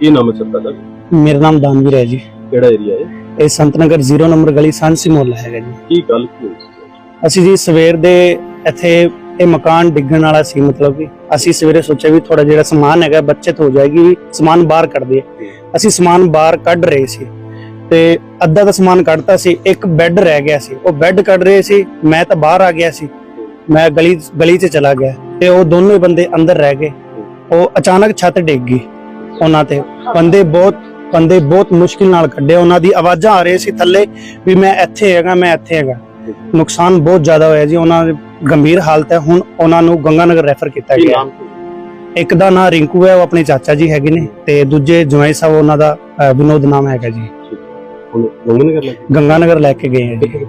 ਕੀ ਨਾਮ ਹੈ ਸਰ ਤੁਹਾਡਾ? ਮੇਰਾ ਨਾਮ ਦਾਨਵੀਰ ਹੈ ਜੀ। ਕਿਹੜਾ ਏਰੀਆ ਹੈ? ਇਹ ਸੰਤਨਗਰ 0 ਨੰਬਰ ਗਲੀ ਸਾਂਸੀ ਮੁਹੱਲਾ ਹੈਗਾ ਜੀ। ਕੀ ਗੱਲ ਕੀ ਹੋਈ ਸੀ? ਅਸੀਂ ਜੀ ਸਵੇਰ ਦੇ ਇੱਥੇ ਇਹ ਮਕਾਨ ਡਿੱਗਣ ਵਾਲਾ ਸੀ ਮਤਲਬ ਕਿ ਅਸੀਂ ਸਵੇਰੇ ਸੋਚਿਆ ਵੀ ਥੋੜਾ ਜਿਹੜਾ ਸਮਾਨ ਹੈਗਾ ਬੱਚਤ ਹੋ ਜਾਏਗੀ ਵੀ ਸਮਾਨ ਬਾਹਰ ਕੱਢ ਦਈਏ। ਅਸੀਂ ਸਮਾਨ ਬਾਹਰ ਕੱਢ ਰਹੇ ਸੀ ਤੇ ਅੱਧਾ ਦਾ ਸਮਾਨ ਕੱਢਤਾ ਸੀ ਇੱਕ ਬੈੱਡ ਰਹਿ ਗਿਆ ਸੀ। ਉਹ ਬੈੱਡ ਕੱਢ ਰਹੇ ਸੀ ਮੈਂ ਤਾਂ ਬਾਹਰ ਆ ਗਿਆ ਸੀ। ਮੈਂ ਗਲੀ ਗਲੀ 'ਚ ਚਲਾ ਗਿਆ ਤੇ ਉਹ ਦੋਨੋਂ ਹੀ ਬੰਦੇ ਅੰਦਰ ਰਹਿ ਗਏ। ਉਹ ਅਚਾਨਕ ਛੱਤ ਡਿੱਗ ਗਈ। ਉਹਨਾਂ ਤੇ। ਬੰਦੇ ਬਹੁਤ ਬੰਦੇ ਬਹੁਤ ਮੁਸ਼ਕਿਲ ਨਾਲ ਕੱਢੇ। ਉਹਨਾਂ ਦੀ ਆਵਾਜ਼ਾਂ ਆ ਰਹੀਆਂ ਸੀ ਥੱਲੇ ਵੀ ਮੈਂ ਇੱਥੇ ਹੈਗਾ ਮੈਂ ਇੱਥੇ ਹੈਗਾ। ਨੁਕਸਾਨ ਬਹੁਤ ਜ਼ਿਆਦਾ ਹੋਇਆ ਜੀ। ਉਹਨਾਂ ਦੀ ਗੰਭੀਰ ਹਾਲਤ ਹੈ। ਹੁਣ ਉਹਨਾਂ ਨੂੰ ਗੰਗਾਨਗਰ ਰੈਫਰ ਕੀਤਾ ਗਿਆ। ਇੱਕ ਦਾ ਨਾਂ ਰਿੰਕੂ ਹੈ ਉਹ ਆਪਣੇ ਚਾਚਾ ਜੀ ਹੈਗੇ ਨੇ ਤੇ ਦੂਜੇ ਜਵਾਈ ਸਾਹਿਬ ਉਹਨਾਂ ਦਾ ਵਿਨੋਦ ਨਾਮ ਹੈਗਾ ਜੀ। ਗੰਗਾਨਗਰ ਲੈ ਕੇ? ਗਏ ਹੈ ਜੀ।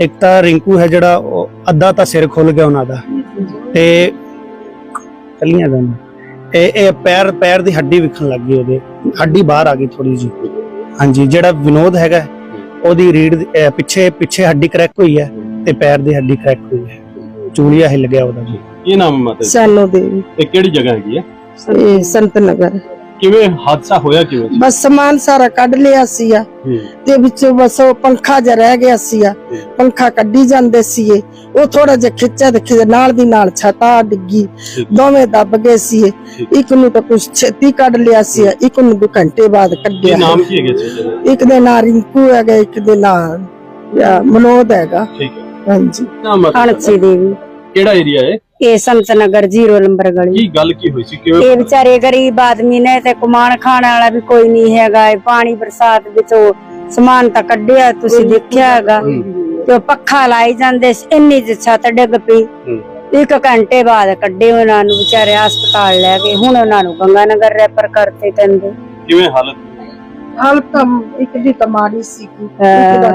ਇੱਕ ਤਾਂ ਰਿੰਕੂ ਹੈ ਜਿਹੜਾ ਅੱਧਾ ਤਾਂ ਸਿਰ ਖੁੱਲ ਗਿਆ ਉਹਨਾਂ ਦਾ। ਤੇ ਕਲੀਆਂ ਦਾ ਇਹ ਇਹ ਪੈਰ ਪੈਰ ਦੀ ਹੱਡੀ ਵਿਖਣ ਲੱਗ ਗਈ ਉਹਦੇ। ਹੱਡੀ ਬਾਹਰ ਆ ਗਈ ਥੋੜੀ ਜੀ ਹਾਂਜੀ ਜਿਹੜਾ ਵਿਨੋਦ ਹੈਗਾ ਉਹਦੀ ਰੀੜ ਪਿੱਛੇ ਪਿੱਛੇ ਹੱਡੀ ਕਰੈਕ ਹੋਈ ਹੈ ਤੇ ਪੈਰ ਦੀ ਹੱਡੀ ਕਰੈਕ ਹੋਈ ਹੈ। ਚੂਲੀਆ ਹਿੱਲ ਗਿਆ ਉਹਦਾ। ਜੀ ਕੀ ਨਾਮ ਹੈ ਮਾਤਾ ਜੀ? ਸਾਨੋ ਦੇਵੀ। ਇਹ ਕਿਹੜੀ ਜਗ੍ਹਾ ਹੈਗੀ ਹੈ? ਇਹ ਸੰਤ ਨਗਰ। ਕਿਵੇਂ ਹਾਦਸਾ ਹੋਇਆ ਕਿਵੇਂ? ਸੀ? ਬਸ ਸਮਾਨ ਸਾਰਾ ਕੱਢ ਲਿਆ ਹੂੰ, ਤੇ ਵਿੱਚੋਂ ਬਸ ਉਹ ਪੰਖਾ ਜਿਹਾ ਰਹਿ ਗਿਆ ਸੀਆ ਪੰਖਾ ਕੱਢੀ ਜਾਂਦੇ ਸੀਏ ਉਹ ਥੋੜਾ ਜਿਹਾ ਖਿੱਚਿਆ ਤੇ ਨਾਲ ਦੀ ਨਾਲ ਛਤਾ ਡਿੱਗੀ। ਦੋਵੇਂ ਦੱਬ ਗਏ ਠੀਕ। ਇੱਕ ਨੂੰ ਤਾਂ ਕੁਛ ਛੇਤੀ ਕੱਢ ਲਿਆ ਸੀਆ ਇੱਕ ਨੂੰ ਦੋ ਘੰਟੇ ਬਾਅਦ ਕੱਢਿਆ। ਨਾਮ ਕੀ ਹੈਗਾ ਸੀ? ਇੱਕ ਦੇ ਨਾਂ ਰਿੰਕੂ ਹੈਗਾ ਇੱਕ ਦੇ ਨਾਂ ਮਨੋਦ ਹੈਗਾ। ਠੀਕ ਹੈ। ਹਾਂਜੀ। ਨਾਮ? ਅਣਸੀ ਦੇਵੀ। ਕਿਹੜਾ ਏਰੀਆ ਹੈ? ਇਹ ਸੰਤ ਨਗਰ 0 ਨੰਬਰ ਗਲੀ। ਕੀ ਗੱਲ ਕੀ ਹੋਈ ਸੀ? ਕਿਵੇਂ ਇਹ ਵਿਚਾਰੇ ਗਰੀਬ ਆਦਮੀ ਨੇ ਤੇ ਕਮਾਣ ਖਾਣ ਵਾਲਾ ਵੀ ਕੋਈ ਨਹੀਂ ਹੈਗਾ। ਇਹ ਪਾਣੀ ਬਰਸਾਤ ਵਿੱਚੋਂ ਸਮਾਨ ਤਾਂ ਕੱਢਿਆ ਤੁਸੀਂ ਦੇਖਿਆ ਹੈਗਾ। ਤੇ ਉਹ ਪੱਖਾ ਲਾਈ ਜਾਂਦੇ ਸੀ, ਇੰਨੀ ਜਿਹੀ ਛੱਤ ਡਿੱਗ ਪਈ। ਹੂੰ। ਇੱਕ ਘੰਟੇ ਬਾਅਦ ਕੱਢੇ ਉਹਨਾਂ ਨੂੰ ਵਿਚਾਰੇ ਹਸਪਤਾਲ ਲੈ ਗਏ। ਹੁਣ ਉਹਨਾਂ ਨੂੰ ਗੰਗਾ ਨਗਰ ਰੈਫਰ ਕਰਤੇ ਕਹਿੰਦੇ। ਕਿਵੇਂ ਹਾਲਤ? ਹਾਲਤ ਤਾਂ ਇੱਕ ਦੀ ਤਾਂ ਮਾੜੀ ਸੀ ਅਹ